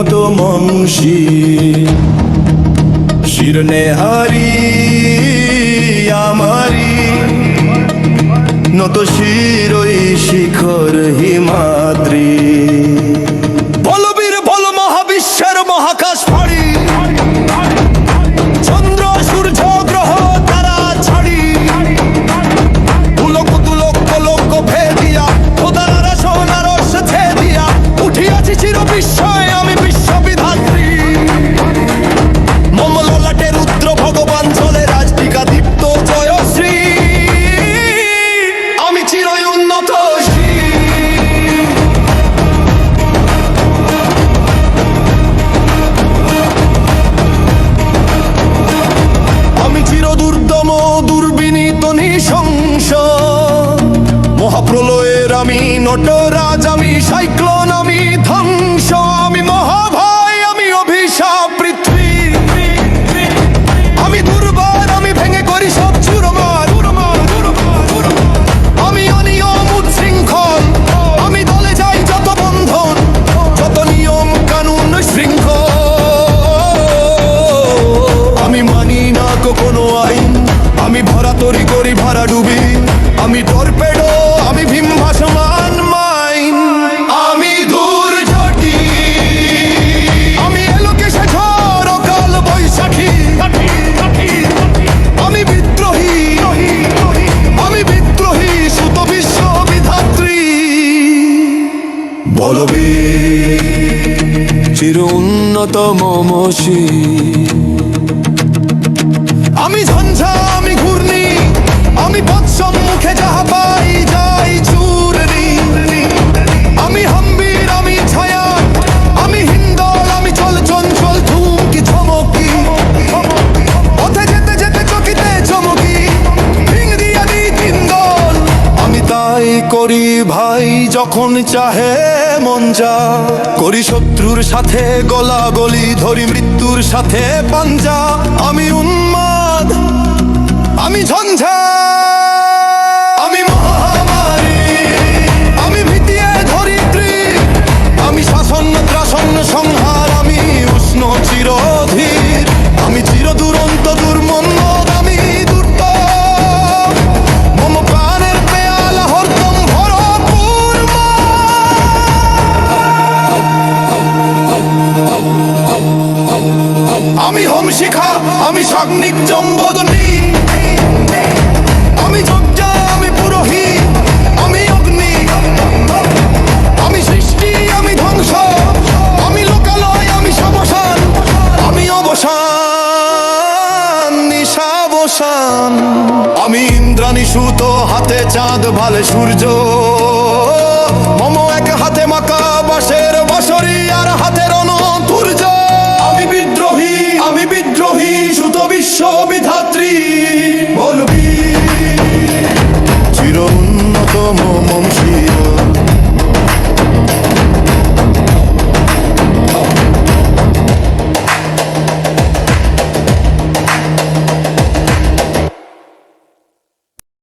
উন্নত মংসি শিরনে হারি আমারি। নত শিরই নিশংস মহাপ্রলয়ের আমি নটরাজ, আমি সাইক্লোন, আমি ধ্বংস, আমি মহাভয়, আমি অভিশাপ, পৃথ্বী। আমি দুর্বার, আমি ভেঙে করি সব চুরমার। আমি অনিয়ম, উচ্ছৃঙ্খল। আমি দলে যাই যত যত নিয়ম, কানুন, শৃঙ্খল। আমি মানি না কোনো আইন। আমি ভরা তরি করি, ভরা ডুবি। আমি টর্পেডো, আমি ভীম ভাসমান মাইন। আমি দূর জটি আমি এলোকেশে ঝড় কাল বৈশাখী। আমি বিদ্রোহী। আমি বিদ্রোহী, সুত বিশ্ব বিধাত্রী। বলবীর চির উন্নত মমশী। আমি ঝঞ্ঝা আমি পশ্চিমমুখে যাহা পাই যাই চূর্ণি আমি হাম্বির, আমি ছায়া আমি হিন্দল, আমি চল চঞ্চল ধুমকি চমকি পথে যেতে যেতে চকিতে চমকি। ভিং দিয়া দি তিন দল। আমি তাই করি ভাই, যখন চাহে মন যা। করি শত্রুর সাথে গলা গলি ধরি মৃত্যুর সাথে পাঞ্জা। আমি উন্মাদ আমি ঝঞ্ঝা আমি মহামারী আমি ভিতিয়ে ধরিত্রী আমি শাসন ত্রাসন সংহার আমি উষ্ণ চিরধীর। আমি সাগ্নিক জম্বদনী আমি যজ্ঞা, আমি পুরোহিত, আমি অগ্নি আমি সৃষ্টি, আমি ধ্বংস। আমি লোকালয়, আমি সবসান। আমি অবসান, নিশাবসান। আমি ইন্দ্রাণী সুত, হাতে চাঁদ, ভালে সূর্য।